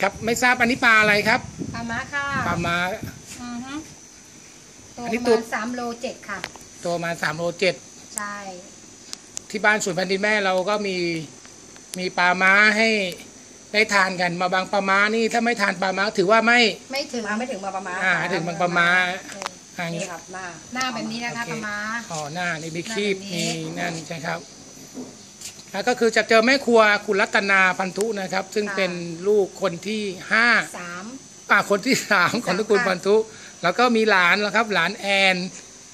ครับไม่ทราบอันนี้ปลาอะไรครับปลาม้าค่ะปลามา อือฮึตัวอันปนี้ระตัวมาณสามโลเจ็ดค่ะ ตัวมาสามโลเจ็ดใช่ ที่บ้านสวนแผ่นดินแม่เราก็มีมีปลาม้าให้ได้ทานกันมาบางปลาม้านี่ถ้าไม่ทานปลาม้าถือว่าไม่ ไม่ถึงมาไม่ถึงมาประมาณอ่าถึงบางปลาม้าเอออ่าอย่างนี่นี้ครับหน้าหน้าแบบนี้นะคะโอเคปลาม้าอ๋อหน้านี่มีคีบหน้าแบบนี้มีนั่นใช่ครับ แล้วก็คือจะเจอแม่ครัวคุณรัตนาพันธุนะครับ ซึ่งเป็นลูกคนที่ห้าสาม อ่าคนที่สามของตระกูลพันธุ แล้วก็มีหลานแล้วครับ หลานแอน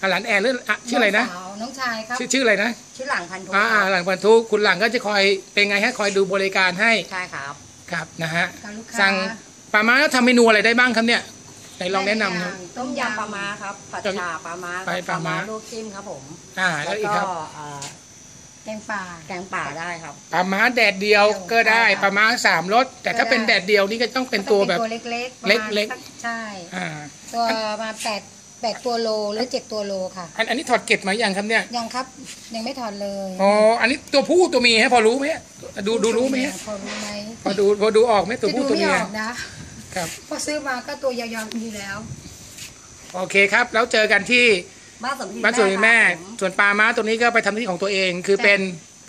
อะหลานแอนหรืออะชื่ออะไรนะ งสาวน้องชายครับ ชื่อชื่ออะไรนะชื่อหลังพันธุอ่าอ่าหลังพันธุคุณหลังก็จะคอยเป็นไงฮะคอยดูบริการให้ใช่ครับ ครับนะฮะกับลูกค้าสั่งปลาม้าแล้วทำเมนูอะไรได้บ้างครับเนี่ยไหนลองแนะนำครับ ต้มยำปลาม้าครับผัดฉ่าปลาม้าไปปลาม้า ลวกจิ้มครับผมอ่าแล้วอีกก็ครับ เอ่อ แกงป่า แกงป่าได้ครับ ปลาม้าแดดเดียวก็ได้ได้ครับปลาม้าสามรสแต่ถ้าก็ได้เป็นแดดเดียวนี่ก็ต้องเป็นตัวแบบตัวเล็กๆประมาณเล็กๆ สัใช่ อ่าตัวมาแปดแปดตัวโลหรือเจ็ดตัวโลค่ะ อันอันนี้ถอดเกล็ดมายังครับเนี่ยยังครับยังไม่ถอดเลยอ๋ออันนี้ตัวผู้ตัวเมียฮะพอรู้ไหมฮะดูดูรู้ไหมฮะพอรู้ไหมพอดูพอดูออกไหมตัวจะผู้ดูตัวไม่เมีอยอกนะครับ พอซื้อมาก็ตัวยาวๆอยู่แล้ว โอเคครับ แล้วเจอกันที่ บ้านสมทีบ้านสวนแม่ ครับผมส่วนปลาม้าตัวนี้ก็ไปทำที่ของตัวเอง คือเป็น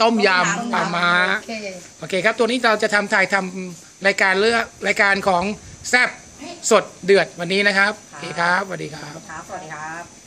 ต้มยต้มำยำปลาม้า โอเคโอเคครับ ตัวนี้เราจะทำถ่ายทำรายการเลือกรายการของแซบสดเดือดวันนี้นะครับ โอเคครับสวัสดีครับ ครับสวัสดีครับ